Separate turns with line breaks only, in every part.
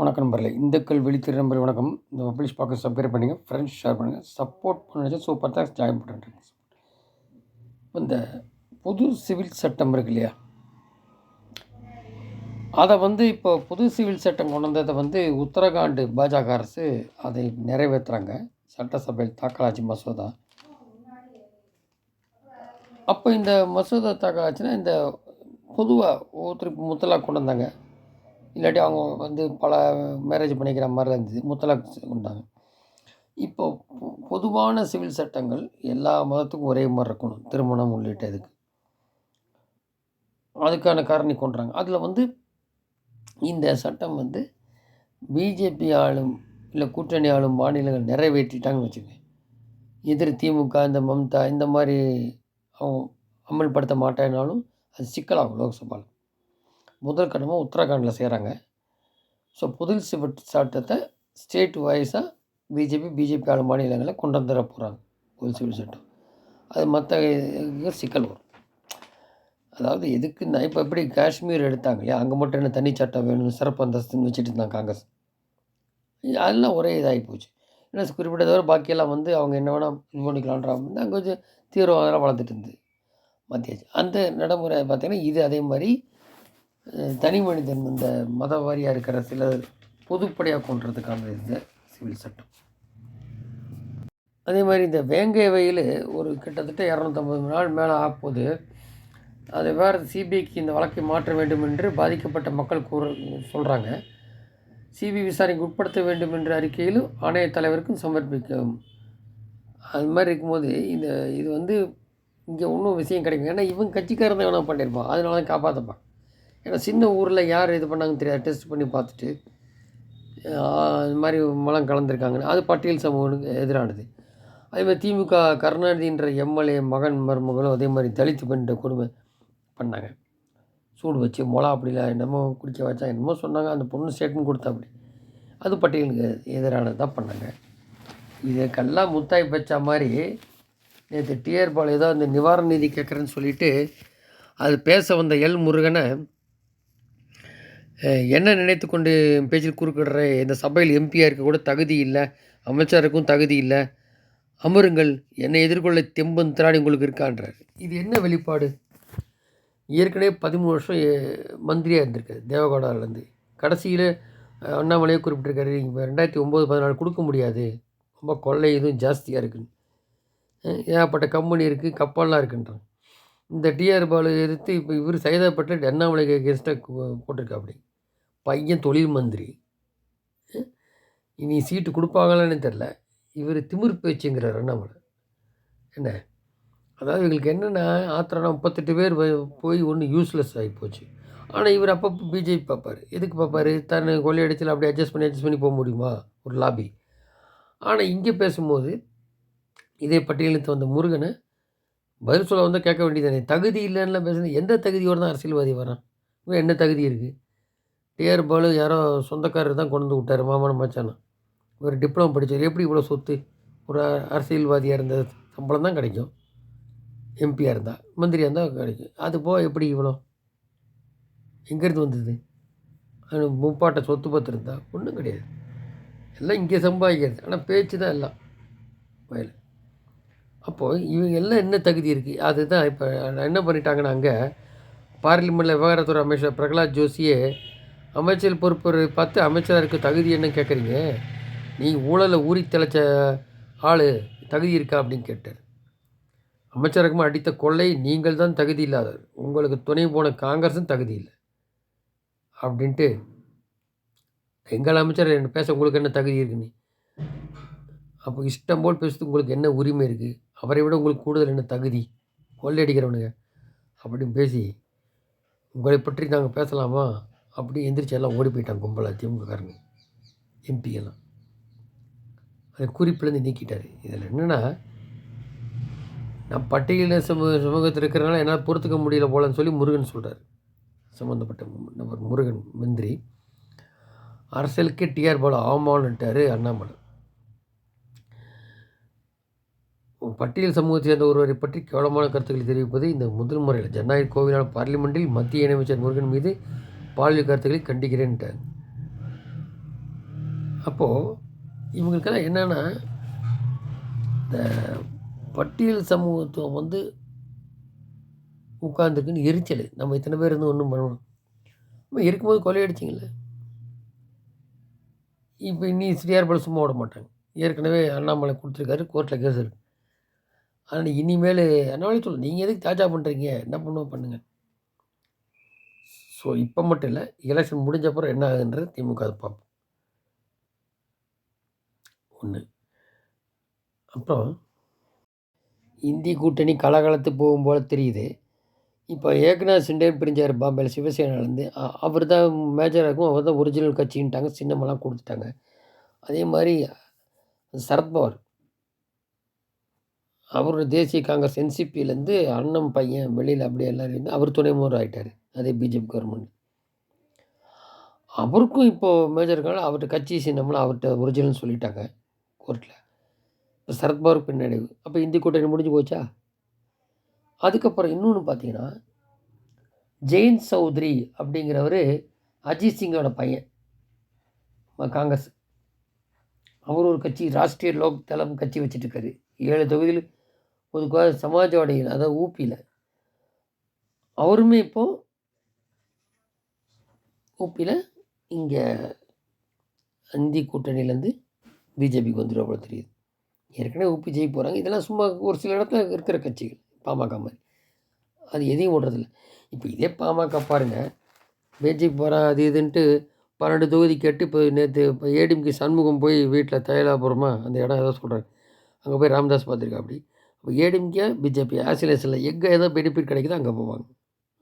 வணக்கம் நம்பரில் இந்துக்கள் விழித்திரு நம்பர் வணக்கம். இந்த பப்ளிஷ் பார்க்க சப்ஸ்கிரைப் பண்ணுங்கள் ஃப்ரெண்ட்ஸ் ஷேர் பண்ணுங்கள் சப்போர்ட் பண்ணி சூப்பர் தான் ஜாயின் பண்ணுறேன் இந்த புது சிவில் சட்டம் இருக்கு இல்லையா? அதை வந்து இப்போ புது சிவில் சட்டம் கொண்டு வந்ததை வந்து உத்தரகாண்ட் பாஜக அரசு அதை நிறைவேற்றுறாங்க சட்டசபையில் தாக்கலாச்சு மசோதா. அப்போ இந்த மசோதா தாக்கலாச்சுன்னா இந்த பொதுவாக ஒருத்தருக்கு முத்தலாக கொண்டு வந்தாங்க. இல்லாட்டி அவங்க வந்து பல மேரேஜ் பண்ணிக்கிற மாதிரி இருந்தது. முத்தலாக் கொண்டாங்க. இப்போ பொதுவான சிவில் சட்டங்கள் எல்லா மதத்துக்கும் ஒரே மாதிரி இருக்கணும் திருமணம் உள்ளிட்ட இதுக்கு. அதுக்கான காரணி கொண்டுறாங்க. அதில் வந்து இந்த சட்டம் வந்து பிஜேபி ஆளும் இல்லை கூட்டணி ஆளும் மாநிலங்கள் நிறைவேற்றிட்டாங்கன்னு வச்சுக்கோங்க எதிர் திமுக இந்த மம்தா இந்த மாதிரி அவங்க அமல்படுத்த மாட்டேனாலும் அது சிக்கலாகும் லோக்சபாவில் முதல் கட்டமாக உத்தரகாண்டில் செய்கிறாங்க ஸோ புதில் சிவட் சட்டத்தை ஸ்டேட் வைஸாக பிஜேபி பிஜேபி ஆளும் மாநிலங்களில் கொண்டு வந்துட போகிறாங்க புதில் சிவில் சட்டம். அது மற்ற சிக்கல் வரும். அதாவது எதுக்கு நான் இப்போ எப்படி காஷ்மீர் எடுத்தாங்க? இல்லையா அங்கே மட்டும் என்ன தனி சட்டம் வேணும் சிறப்பு அந்தஸ்துன்னு வச்சுட்டு இருந்தாங்க காங்கிரஸ்? அதெல்லாம் ஒரே இதாகி போச்சு. ஏன்னா குறிப்பிட்ட தவிர பாக்கியெல்லாம் வந்து அவங்க என்ன வேணால் இது பண்ணிக்கலான்ற அங்கே கொஞ்சம் தீவிரவாதம் வளர்ந்துட்டு இருந்தது. மத்திய அந்த நடைமுறை பார்த்திங்கன்னா இது அதே மாதிரி தனி மனிதன் இந்த மத வாரியாக இருக்கிற சில பொதுப்படையாக கொண்டுறதுக்கான இந்த சிவில் சட்டம். அதே மாதிரி இந்த வேங்கை வயல் ஒரு கிட்டத்தட்ட இரநூத்தம்பது நாள் மேலே ஆகும்போது அது வேறு சிபிஐக்கு இந்த வழக்கை மாற்ற வேண்டும் என்று பாதிக்கப்பட்ட மக்கள் கூற சொல்கிறாங்க சிபிஐ விசாரணைக்கு உட்படுத்த வேண்டும் என்ற அறிக்கையிலும் ஆணைய தலைவருக்கும் சமர்ப்பிக்கும். அது மாதிரி இருக்கும்போது இந்த இது வந்து இங்கே ஒன்றும் விஷயம் கிடைக்கும் ஏன்னா இவன் கட்சிக்காரன் தான் வேணால் பண்ணியிருப்பான். அதனால தான் காப்பாற்றப்பான் ஏன்னா சின்ன ஊரில் யார் இது பண்ணாங்கன்னு தெரியாது. டெஸ்ட் பண்ணி பார்த்துட்டு இது மாதிரி மலம் கலந்துருக்காங்கன்னு. அது பட்டியல் சமூகனுக்கு எதிரானது. அதேமாதிரி திமுக கருணாநிதின்ற எம்எல்ஏ மகன் மருமகளும் அதே மாதிரி தலித்து பெண்ட கொடுமை பண்ணாங்க. சூடு வச்சு மொளா அப்படிலாம் என்னமோ குடிக்க வச்சா என்னமோ சொன்னாங்க. அந்த பொண்ணு ஸ்டேட்மெண்ட் கொடுத்தா அப்படி அது பட்டியலுக்கு எதிரானது தான் பண்ணாங்க. இதுக்கெல்லாம் முத்தாய் பச்சா மாதிரி நேற்று டிஆர் பால் ஏதோ அந்த நிவாரண நிதி கேட்குறேன்னு சொல்லிட்டு அது பேச வந்த எல் முருகனை என்ன நினைத்து கொண்டு என் பேச்சில் குறுக்கிடுற இந்த சபையில் எம்பியாக இருக்க கூட தகுதி இல்லை அமைச்சருக்கும் தகுதி இல்லை அமருங்கள் என்னை எதிர்கொள்ள தெம்பன் திராணி உங்களுக்கு இருக்கான்றார் இது என்ன வெளிப்பாடு ஏற்கனவே பதிமூணு வருஷம் மந்திரியாக இருந்திருக்காரு தேவகவுடாவிலேருந்து கடைசியில் அண்ணாமலையே குறிப்பிட்டிருக்காரு இப்போ ரெண்டாயிரத்தி ஒம்பது பதினாலு கொடுக்க முடியாது ரொம்ப கொள்ளை இதுவும் ஜாஸ்தியாக இருக்குன்னு ஏகப்பட்ட கம்பெனி இருக்குது கப்பல்லாம் இருக்குன்றான் இந்த டிஆர் பாலு எதிர்த்து இப்போ இவர் சைதாப்பட்டில் அண்ணாமலைக்கு கெஸ்ட்டாக போட்டிருக்கா அப்படி பையன் தொழில் மந்திரி. இனி சீட்டு கொடுப்பாங்களான்னு தெரில இவர் திமிர் பேச்சுங்கிறார் அண்ணாமலை. என்ன? அதாவது இவங்களுக்கு என்னென்னா ஆத்திரம்னா முப்பத்தெட்டு பேர் போய்- போய் ஒன்று யூஸ்லெஸ் ஆகி போச்சு. ஆனால் இவர் அப்பப்போ பிஜேபி பார்ப்பார். எதுக்கு பார்ப்பாரு? தன்னை கொள்ளையடிச்சல அப்படி அட்ஜஸ்ட் பண்ணி அட்ஜஸ்ட் பண்ணி போக முடியுமா? ஒரு லாபி ஆனால் இங்கே பேசும்போது இதே பட்டியலித்து வந்த முருகனை பதில் சொல்ல வந்தால் கேட்க வேண்டியது தகுதி இல்லைன்னா பேசுனது எந்த தகுதியோடு தான் அரசியல்வாதி வரான்? என்ன தகுதி இருக்குது டிஆர் பாலு யாரோ சொந்தக்காரர் தான் கொண்டு வந்து விட்டார் மாமன் மச்சானா ஒரு டிப்ளமோ படித்தார் எப்படி இவ்வளோ சொத்து? ஒரு அரசியல்வாதியாக இருந்த சம்பளம் தான் கிடைக்கும். எம்பியாக இருந்தால் மந்திரியாக இருந்தால் கிடைக்கும். அது போக எப்படி இவ்வளோ எங்கேருந்து வந்தது? அது முப்பாட்ட சொத்து பத்து இருந்தால் ஒன்றும் கிடையாது. எல்லாம் இங்கே சம்பாதிக்கிறது. ஆனால் பேச்சு தான் எல்லாம். வயல். அப்போது இவங்க எல்லாம் என்ன தகுதி இருக்குது அதுதான் இப்போ என்ன பண்ணிட்டாங்கன்னா அங்கே பார்லிமெண்ட்டில் விவகாரத்துறை அமைச்சர் பிரகலாத் ஜோஷியே அமைச்சர் பொறுப்பு பார்த்து அமைச்சராக இருக்க தகுதி என்ன கேட்குறீங்க. நீ ஊழலை ஊறி தெளிச்ச ஆள் தகுதி இருக்கா அப்படின்னு கேட்டார். அமைச்சருக்குமா அடித்த கொள்ளை நீங்கள் தான் தகுதி இல்லாதவர். உங்களுக்கு துணை போன காங்கிரஸும் தகுதி இல்லை. அப்படின்ட்டு எங்கள் அமைச்சர் என்ன பேச உங்களுக்கு என்ன தகுதி இருக்குன்னு அப்போ இஷ்டம் போல் பேசுறது உங்களுக்கு என்ன உரிமை இருக்குது அவரை விட உங்களுக்கு கூடுதல் என்ன தகுதி? கொள்ளை அடிக்கிறவனுங்க. அப்படின்னு பேசி உங்களை பற்றி நாங்கள் பேசலாமா? அப்படியே எந்திரிச்சு எல்லாம் ஓடி போயிட்டான் கும்பலாக திமுககாரங்க எம்பி எல்லாம் அதை குறிப்பிலேருந்து நீக்கிட்டார். இதில் என்னென்னா நான் பட்டியலில் சமூக சமூகத்தில் இருக்கிறனால என்னால் பொறுத்துக்க முடியல போலன்னு சொல்லி முருகன் சொல்கிறார் சம்மந்தப்பட்ட நபர் முருகன் மந்திரி. அரசியலுக்கே டிஆர் பாலு அவமானட்டார் அண்ணாமலை. பட்டியல் சமூகத்தை சேர்ந்த ஒருவரை பற்றி கேவலமான கருத்துக்களை தெரிவிப்பது இந்த முதல் முறையில். ஜனநாயக கோவிலான பார்லிமெண்ட்டில் மத்திய இணையமைச்சர் முருகன் மீது பாலியல் கருத்துக்களை கண்டிக்கிறேன்ட்டாங்க அப்போது இவங்களுக்கெல்லாம் என்னென்னா இந்த பட்டியல் சமூகத்துவம் வந்து உட்காந்துருக்குன்னு எரிச்சல். நம்ம இத்தனை பேர் இருந்து ஒன்றும் பண்ணணும் நம்ம இருக்கும்போது கொலையடிச்சிங்கள இப்போ இனி சிறியார் பல சும்மா விட மாட்டாங்க. ஏற்கனவே அண்ணாமலை கொடுத்துருக்காரு கோர்ட்டில் கேஸ் இருக்கு. ஆனால் இனிமேல் அண்ணாமலை சொல்லு நீங்கள் எதுக்கு தாஜா பண்ணுறீங்க என்ன பண்ணுவோம் பண்ணுங்கள் ஸோ இப்போ மட்டும் இல்லை எலெக்ஷன் முடிஞ்ச அப்புறம் என்ன ஆகுன்றது திமுக அதை பார்ப்போம். ஒன்று அப்புறம் இந்தி கூட்டணி கலகலத்து போகும் போல் தெரியுது. இப்போ ஏக்நாத் சிண்டே பிரிஞ்சார் பாம்பேல சிவசேனாலேருந்து அவர் தான் மேஜராக இருக்கும் அவர் தான் ஒரிஜினல் கட்சின்ட்டாங்க சின்னமெல்லாம் கொடுத்துட்டாங்க. அதே மாதிரி சரத்பவர் அவர் தேசிய காங்கிரஸ் என்சிபியிலேருந்து அண்ணன் பையன் வெளியில் அப்படியே எல்லாரும் இருந்து அவர் துணை முதல்வர் ஆகிட்டார் அதே பிஜேபி கவர்மெண்ட் அவருக்கும் இப்போது மேஜர்கள் அவர்கிட்ட கட்சி சின்னம்லாம் அவர்கிட்ட ஒரிஜினல்னு சொல்லிட்டாங்க கோர்ட்டில் இப்போ சரத்பவர் பின்னடைவு அப்போ இந்தி கூட்டணி முடிஞ்சு போச்சா? அதுக்கப்புறம் இன்னொன்று பார்த்தீங்கன்னா ஜெயின் சௌத்ரி அப்படிங்கிறவர் அஜித் சிங்கோட பையன் காங்கிரஸ். அவர் ஒரு கட்சி ராஷ்ட்ரிய லோக் தளம் கட்சி வச்சுட்டுருக்காரு. ஏழு தொகுதியில் பொதுவாக சமாஜ்வாடியில் அதாவது ஊப்பியில் அவருமே இப்போது ஓபியில் இங்கே இந்தி கூட்டணியிலேருந்து பிஜேபிக்கு வந்துடும் போல தெரியுது. ஏற்கனவே ஓபி ஜெயிக்க போகிறாங்க இதெல்லாம் சும்மா ஒரு சில இடத்துல இருக்கிற கட்சிகள் பாமக மாதிரி. அது எதையும் ஓடுறதில்ல. இப்போ இதே பாமக பாருங்கள் பிஜேபி போகிறான் அது இதுன்ட்டு பன்னெண்டு தொகுதி கேட்டு இப்போ நேற்று இப்போ ஏடிஎம்கே சண்முகம் போய் வீட்டில் தைலாபுரமா அந்த இடம் ஏதோ சொல்கிறாங்க அங்கே போய் ராம்தாஸ் பார்த்துருக்கா அப்படி. இப்போ ஏடிஎம்கே பிஜேபி ஆசிலேஷனில் எங்கே ஏதோ பெனிஃபிட் கிடைக்குதோ அங்கே போவாங்க.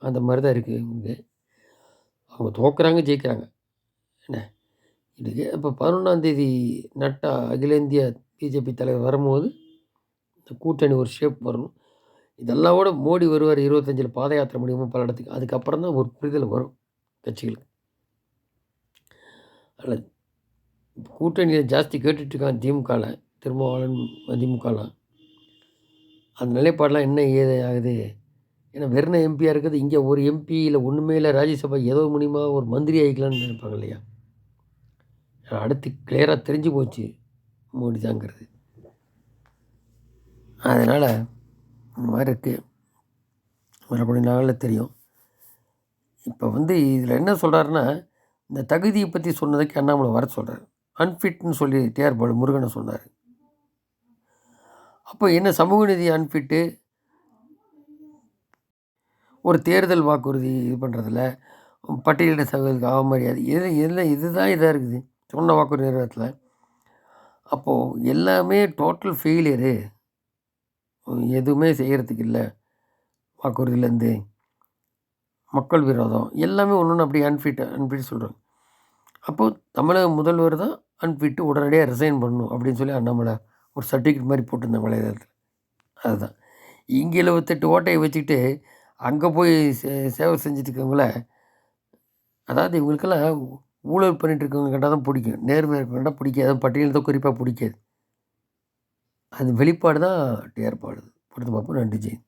அந்த மாதிரி தான் இருக்குது இங்கே. அவங்க தோக்குறாங்க ஜெயிக்கிறாங்க. என்ன? இதுக்கு இப்போ பதினொன்றாந்தேதி நட்டா அகில இந்திய பிஜேபி தலைவர் வரும்போது இந்த கூட்டணி ஒரு ஷேப் வரணும். இதெல்லாம் கூட மோடி வருவார் இருபத்தஞ்சில் பாத யாத்திரை முடியுமோ பல இடத்துக்கு. அதுக்கப்புறம் தான் ஒரு புரிதல் வரும் கட்சிகளுக்கு. அதில் கூட்டணியில் ஜாஸ்தி கேட்டுட்ருக்கான் திமுகவில் திருமாவளன் திமுகலாம் அந்த நிலைப்பாடெலாம் என்ன ஏது ஆகுது. ஏன்னா வெறும் எம்பியாக இருக்குது இங்கே ஒரு எம்பியில் ஒன்றுமே இல்லை ராஜ்யசபா ஏதோ மூலிமா ஒரு மந்திரி ஆகிக்கலாம்னு நினைப்பாங்க இல்லையா? அடுத்து கிளியராக தெரிஞ்சு போச்சு மோடி தாங்கிறது. அதனால் இந்த மாதிரி இருக்குது மறுபடி நாளில் தெரியும். இப்போ வந்து இதில் என்ன சொல்கிறாருன்னா இந்த தகுதியை பற்றி சொன்னதுக்கு அண்ணாமலை வர சொல்கிறார் அன்ஃபிட்னு சொல்லி டிஆர் பாலு முருகனை சொன்னார். அப்போ என்ன சமூக நீதி அன்ஃபிட்டு ஒரு தேர்தல் வாக்குறுதி இது பண்ணுறதில்ல பட்டியலிட சகோதரிக்கு அவமரியாதை இது இதில் இதுதான் இதாக இருக்குது சொன்ன வாக்குறுதி நிறுவனத்தில் அப்போது எல்லாமே டோட்டல் ஃபெயிலியரு எதுவுமே செய்கிறதுக்கு இல்லை வாக்குறுதியிலேருந்து. மக்கள் விரோதம் எல்லாமே ஒன்று ஒன்று அப்படி அன்ஃபிட் அன்ஃபிட் சொல்கிறாங்க அப்போது தமிழக முதல்வர் தான் அன்ஃபிட்டு உடனடியாக ரிசைன் பண்ணணும் அப்படின்னு சொல்லி அண்ணாமலை ஒரு சர்டிஃபிகேட் மாதிரி போட்டிருந்தாங்க வலைதளத்தில் அதுதான். இங்கே எழுபத்தெட்டு ஓட்டையை வச்சுக்கிட்டு அங்கே போய் சே சேவை செஞ்சிட்ருக்கவங்கள அதாவது இவங்களுக்கெல்லாம் ஊழல் பண்ணிகிட்டு இருக்கவங்க கண்டால் தான் பிடிக்கும். நேர்மையாக இருக்கவங்க பிடிக்காது. பட்டியல் தான் குறிப்பாக பிடிக்காது. அது வெளிப்பாடு தான் டிஆர் பாடுது பொறுத்து பார்ப்போம். நன்றி ஜெயின்.